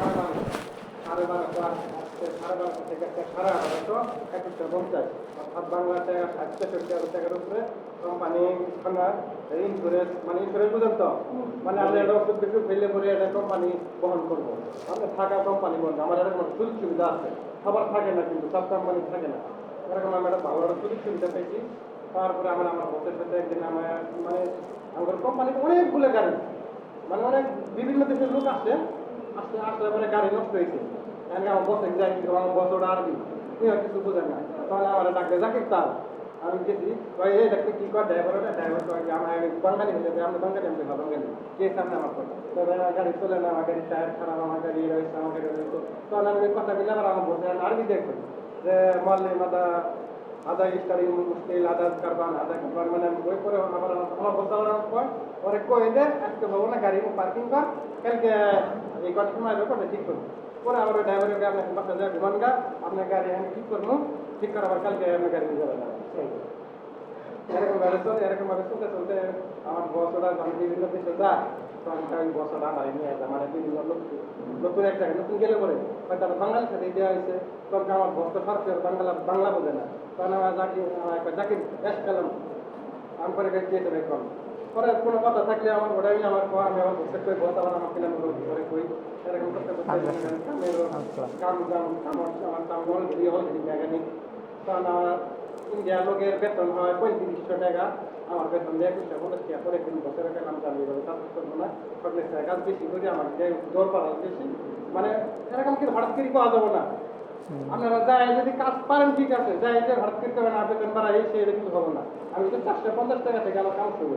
সাড়ে বারোশো সাড়ে বারোশো আজকে সাড়ে বারোশো থেকে একটা সাড়ে আঠারোশো একুশশো মানে ইন্স্যুরেন্স পর্যন্ত মানে আমরা এটা ওষুধ ফেলে পরে এটা কোম্পানি বহন করব আমরা থাকা কোম্পানি বলব আমার এরকম সুবিধা আছে সবার থাকে না কিন্তু সব কোম্পানি থাকে না এরকম আমরা একটা সুবিধা পেয়েছি তারপরে আমরা আমার বসের সাথে আমার মানে আমাদের কোম্পানিতে অনেকগুলো গাড়ি মানে অনেক বিভিন্ন দেশের লোক আসছে আসতে আসলে পরে গাড়ি নষ্ট হয়েছে। আমি আমার বসে যাই, কিন্তু আমার বস ওটা আরবি তুই কিছু বোঝেন না। তাহলে আমার ডাকবে, জাকির, তার। আমি গেছি। কই এই দেখতে কি কর ড্রাইভার ওটা? ড্রাইভার তো আগে আমার বাঙালি হয়ে যাবে আমরা বাঙালি আমি ভালো বাঙালি। কে সামনে আমার কথা তবে আমার গাড়ি চলে না, আমার গাড়ি টায়ার খারাপ, আমার গাড়ি রয়েছে, আমার গাড়ি রয়েছে। তাহলে আমি কথা বলে আবার আমার বসে আরবি দেখব। যে মাল্লি মাদা আদা ইস্টারি মুশকিল আদা কারবান আদা কারবান। মানে ওই করে আমার আমার পর ওরে কই দে আজকে ভাবো না, গাড়ি পার্কিং কর। কালকে এই কথা সময় ব্যাপারটা ঠিক করব। পরে আবার ওই ড্রাইভারকে আপনার বাসা যায় বিমান গা, আপনার গাড়ি আমি ঠিক করব, ঠিক করে আবার কালকে আপনার গাড়ি নিয়ে যাবেন এরকম ভাবে চলে, এরকম ভাবে চলতে চলতে আমার বস ওরা আমি বিভিন্ন দেশে যা তো আমি ওই ওরা আমার নিয়ে আসে আমার বিভিন্ন লোক নতুন এক জায়গায় নতুন গেলে পরে হয়তো বাঙালির সাথে দেওয়া হয়েছে, তখন আমার বস তো সরকার, বাংলা বাংলা বোঝে না। তখন আমার জাকি আমার একটা জাকির, বেশ পেলাম। আমি পরে ভাই কম পরে কোনো কথা থাকলে আমার ওটাই আমার কো আমি আমার বসে কই বস আবার আমার কিলাম করে কই। এরকম করতে করতে কাম কাম কাম আমার কাম হল ঘুরি হল ঘুরি মেকানিক তখন আমার ইন্ডিয়ার লোকের বেতন হয় পঁয়ত্রিশশো টাকা আমার বেতন দিয়ে একুশশো পঞ্চাশ টাকা পরে তিন বছরের কাম চালিয়ে যাবে তার করব না। সবলের কাজ বেশি করে আমার পাওয়া বেশি মানে এরকম কিন্তু হঠাৎ করে পাওয়া যাবে না। আপনারা যাই যদি কাজ পারেন ঠিক আছে যাই যে হঠাৎ করতে হবে না বেতন বাড়া এই সেই কিন্তু হবে না। আমি তো চারশো পঞ্চাশ টাকা থেকে আমার কাম শুরু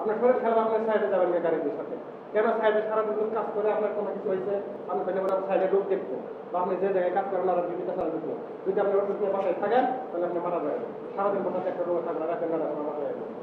আপনার শরীর খারাপ আপনার সাইডে যাবেন গাড়ির সাথে। কেন সাইডে সারা দিন কাজ করে আপনার কোনো কিছু হয়েছে? আমি তাহলে ওরা সাইডে রোগ দেখব বা আপনি যে জায়গায় কাজ করেন আর ডিউটিটা সারা দেখব যদি আপনি ওষুধ নিয়ে বাসায় থাকেন, তাহলে আপনি মারা যাবেন। সারাদিন বসাতে একটা রোগ থাকবে রাতের মারা যাবে